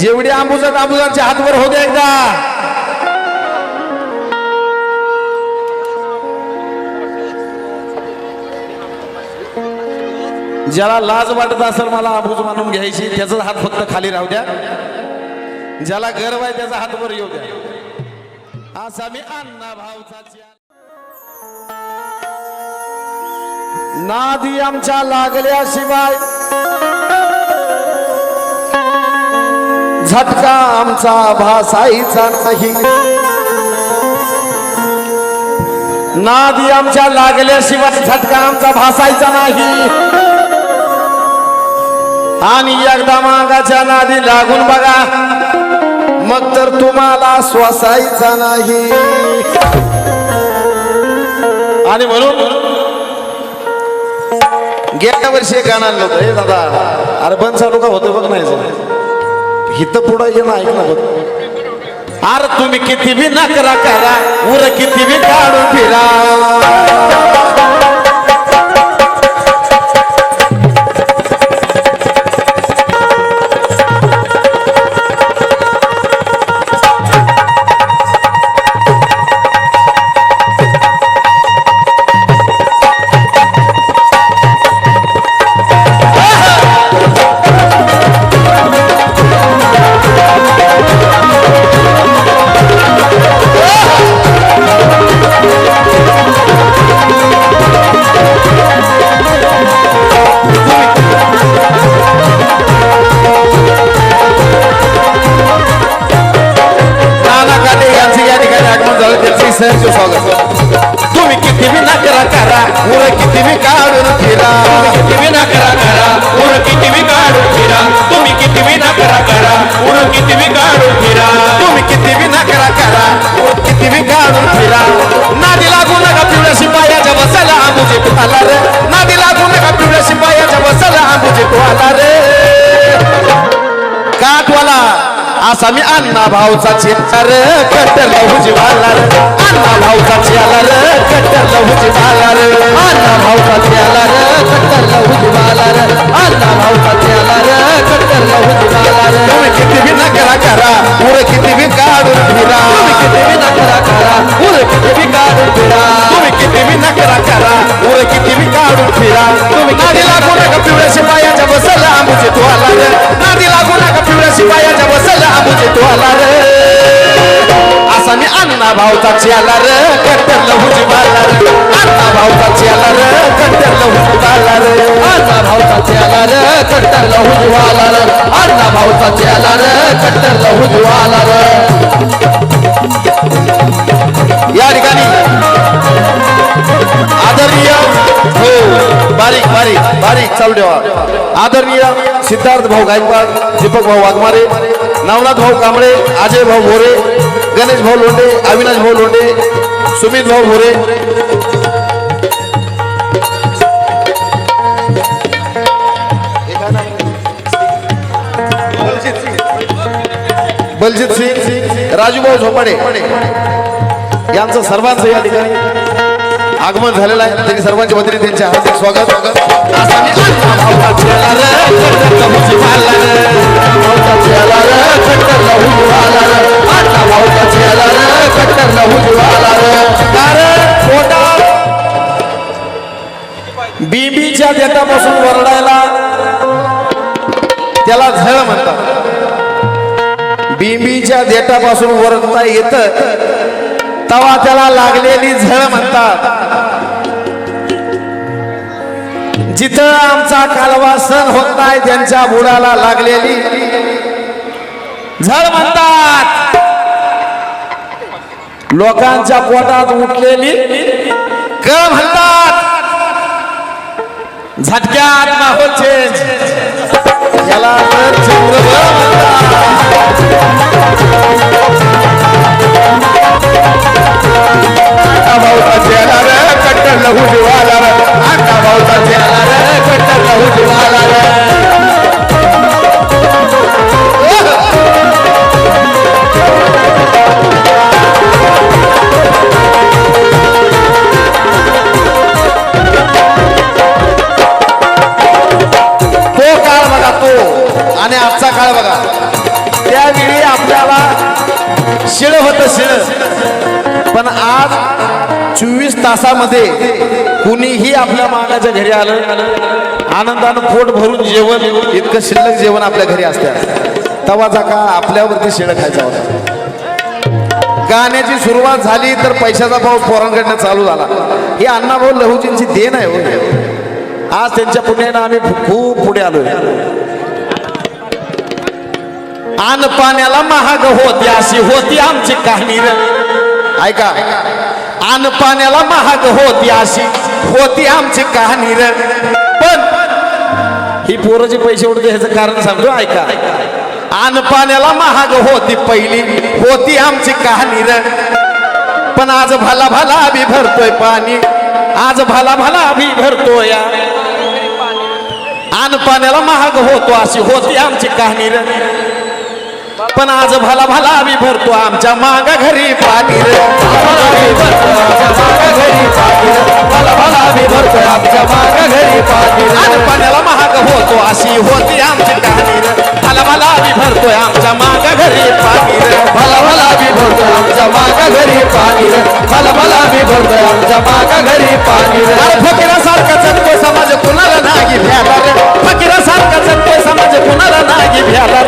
जेवढी आंबुजात आंबुजांच्या हातवर होऊ द्या एकदा. ज्याला लाज वाटत असेल मला आंबूज मानून घ्यायची त्याचा हात फक्त खाली राहू द्या. ज्याला गर्व आहे त्याचा हात वर येऊ द्या. असा मी अण्णा भाऊचा नादी आमच्या लागल्याशिवाय झटका आमचा भासाईचा नाही. नादी आमच्या लागल्याशिवाय झटका आमचा भासायचा नाही. आणि एकदा मागाच्या नादी लागून बघा मग तर तुम्हाला श्वासायचा नाही. आणि म्हणून गेल्या वर्षी एक गाणं आणलं होतं हे दादा अरे बंद चालू का होतं बघ नाही हिथं पुढं येणं ऐक ना बघ अरे तुम्ही किती बी नकरा करा उर किती बी काढून फिरा. करा उर किती बी काढून फिरा. किती विना करा करा. उर किती बी काढून फिरा. तुम्ही किती विना करा करा. उर किती बी काढून फिरा. तुम्ही किती बी नकरा करा. उर किती बी काढून फिरा. नादी लागू नका पिवळ्या शिपायाच्या बसायला आंबुजे तू आला रे. नादी लागू नका पिवळ्या शिपायाच्या बसायला आंबुजे तू आला रे. काठवाला असा मी अण्णा भाऊचा चेहरा रे. कट्टर लहूजी वाला रे. अण्णा भाऊचा चेहरा रे कट्टर लहूजी वाला रे. अण्णा भाऊचा चेहरा रे कट्टर लहूजी वाला रे. अण्णा भाऊचा चेहरा रे कट्टर लहूजी वाला रे. तुम्ही किती बी नकरा करा उर किती बी काढून फिरा. तुम्ही किती बी नकरा करा उर किती बी काढून फिरा. तुम्ही किती बी नकरा करा उर किती बी काढून फिरा. तुम्ही नादी लागू नका पिवळ्या शिपायाच्या बसला आंबुजे तू आला रे. नादी लागू नका पिवळ्या शिपायाच्या बसला आंबुजे तू आला रे. असा मी अण्णा भाऊचा चियाला रे कट्टर लहुजी मारला रे. अण्णा भाऊचा चियाला रे कट्टर लहुजी मारला रे. अण्णा भाऊचा चियाला रे कट्टर लहुजी वाला रे. अण्णा भाऊचा चियाला रे कट्टर लहुजी वाला र. या ठिकाणी आदरणीय हो बारीक बारीक बारीक चालू ठेवा आदरणीय सिद्धार्थ भाऊ गायकवाड दीपक भाऊ वाघमारे नवनाथ भाऊ कांबळे अजय भाऊ भोरे गणेश भाऊ लोंढे अविनाश भाऊ लोंढे सुमित भाऊ भोरे बलजित सिंग राजूभाऊ झोपाडे यांचं सर्वांचं या ठिकाणी आगमन झालेलं आहे. त्यांनी सर्वांच्या वतीने त्यांचे हार्दिक स्वागत. असा कारण पोटात देठापासून वरडायला त्याला झळ म्हणतात. बिंबीच्या देठापासून वरडता येत तवा त्याला लागलेली झळ म्हणतात. जिथं आमचा कालवा सण होत नाही त्यांच्या बुडाला लागलेली झळ म्हणतात. लोकांच्या पोटात उठलेली क म्हणतात. झटक्यात माहोल चेंज याला तर चंद्रबळ भाऊचा चेहरा रे कट्टर लहू जीवाला रे. आता भाऊचा चेहरा रे कट्टर लहू जीवाला शिळ होत शिळ. पण आज चोवीस तासामध्ये कुणीही आपल्या मागाच्या घरी आलं आनंदानं पोट भरून जेवण इतकं शिल्लक जेवण आपल्या घरी असतं. तवाचा का आपल्यावरती शिळ खायचा होता. गाण्याची सुरुवात झाली तर पैशाचा पाऊस पोरांकडनं चालू झाला. हे अण्णाभाऊ लहूजींची देण आहे हो आज त्यांच्या पुण्यानं आम्ही खूप पुढे आलोय. आन पाण्याला महाग होती अशी होती आमची कहाणी ऐका. आन पाण्याला महाग होती अशी होती आमची कहाणी रे पण ही पोरं पैसे उडते ह्याचं कारण सांगतो ऐका. आन पाण्याला महाग होती पहिली होती आमची कहाणी रे पण आज भला भला आम्ही भरतोय पाणी. आज भला भला आम्ही भरतोय. आन पाण्याला महाग होतो अशी होती आमची कहाणी रे पण आज भला भला आम्ही भरतो आमच्या मागा घरी पाटील. भला भला आम्ही भरतो आमच्या मागा घरी पाणी आणि पाण्याला महाग होतो अशी होती आमची कहाणी भला भला आम्ही भरतोय आमच्या मागा घरी पाटील. भला भला आम्ही भरतोय आमच्या मागा घरी पाटील. भला भला आम्ही भरतोय आमच्या मागा घरी पाटील. रे फकीरासारखा जगतोय समाज कुणाला नाही भ्याला रे? फकीरासारखा जगतोय समाज कुणाला नाही भ्याला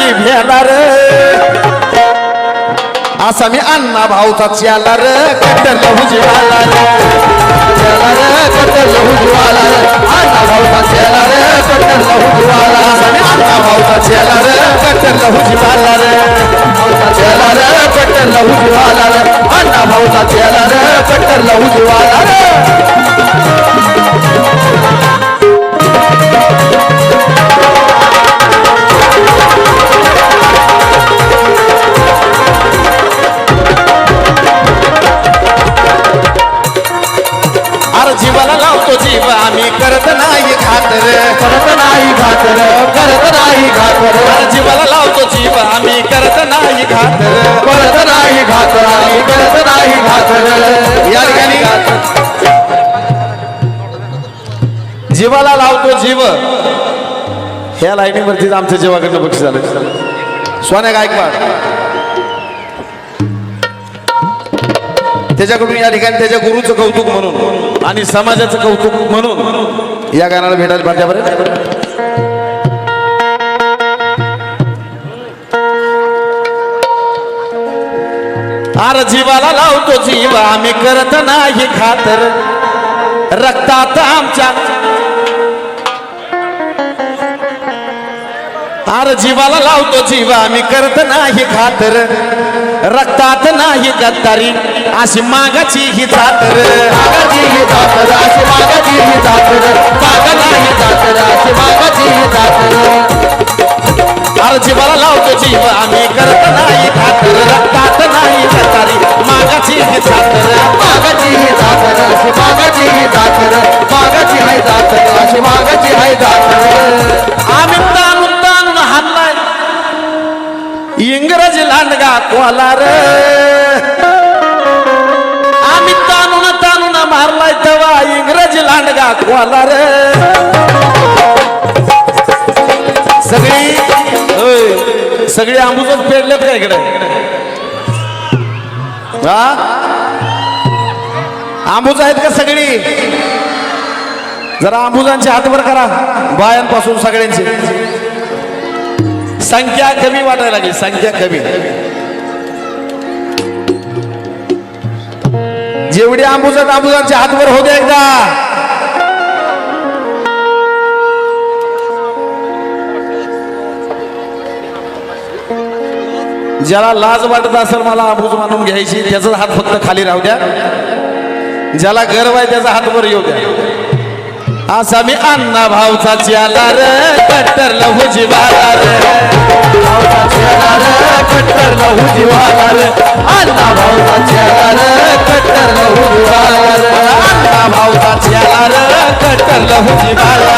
की नाही भेला रे. असा मी अण्णा भाऊचा च्याला रे कटल हुजवाला रे. च्याला रे कट्टर लहुजीवाला रे. अण्णा भाऊचा च्याला रे कटल हुजवाला असा मी अण्णा भाऊचा च्याला रे कटल हुजवाला रे. च्याला रे कट्टर लहुजीवाला रे. अण्णा भाऊचा च्याला रे कटल हुजवाला लावतो जीव आम्ही करत नाही खातर. करत नाही खातर करत नाही अरे जीवाला लावतो जीव आम्ही करत नाही खातर. करत नाही खातर आम्ही करत नाही खातर. या ठिकाणी जीवाला लावतो जीव. ह्या लाईनीवरतीच आमच्या जीवाकडनं बक्षीस झालं. सोन्या गायकवाड. त्याच्याकडून या ठिकाणी त्याच्या गुरुचं कौतुक म्हणून आणि समाजाचं कौतुक म्हणून या गाण्याला भेटायला पाहिजे बरं. अरे जीवाला लावतो जीव आम्ही करत नाही खातर. रक्तात आमच्या आर जीवाला लावतो जीव आम्ही करत नाही खातर. रक्तात नाही गद्दारी अशी मागाची ही जातर मागाची ही जातर अशी मागाची ही जातर मागा नाही जातर अशी मागाची ही जातर अरे जीवाला लावतो जीव. आम्ही करत नाही खातर रक्तात नाही गद्दारी मागाची ही जातर मागाची ही जातर अशी मागाची ही जातर मागा सगळी होय, सगळी आंबूजच पेरलेत का इकडे? हा? आंबूज आहेत का सगळी? जरा आंबुजांचे हातभर करा बायांपासून सगळ्यांची. संख्या कमी वाटायला लागली संख्या कमी. जेवढी आंबुजात आंबुजांचे हात वर होते एकदा. ज्याला लाज वाटत असेल मला आबूज मानून घ्यायची त्याचाच हात फक्त खाली राहू द्या. ज्याला गर्व आहे त्याचा हात वर येऊ द्या. असा मी अण्णा भाऊचा च्याला रे कट्टर लहू जीवाला रे. रे कट्टर लहू जिवाला रे. अण्णा भाऊचा च्याला रे कट्टर लहू जीवाला रे. अण्णा भाऊचा च्याला रे कट्टर लहू जीवाला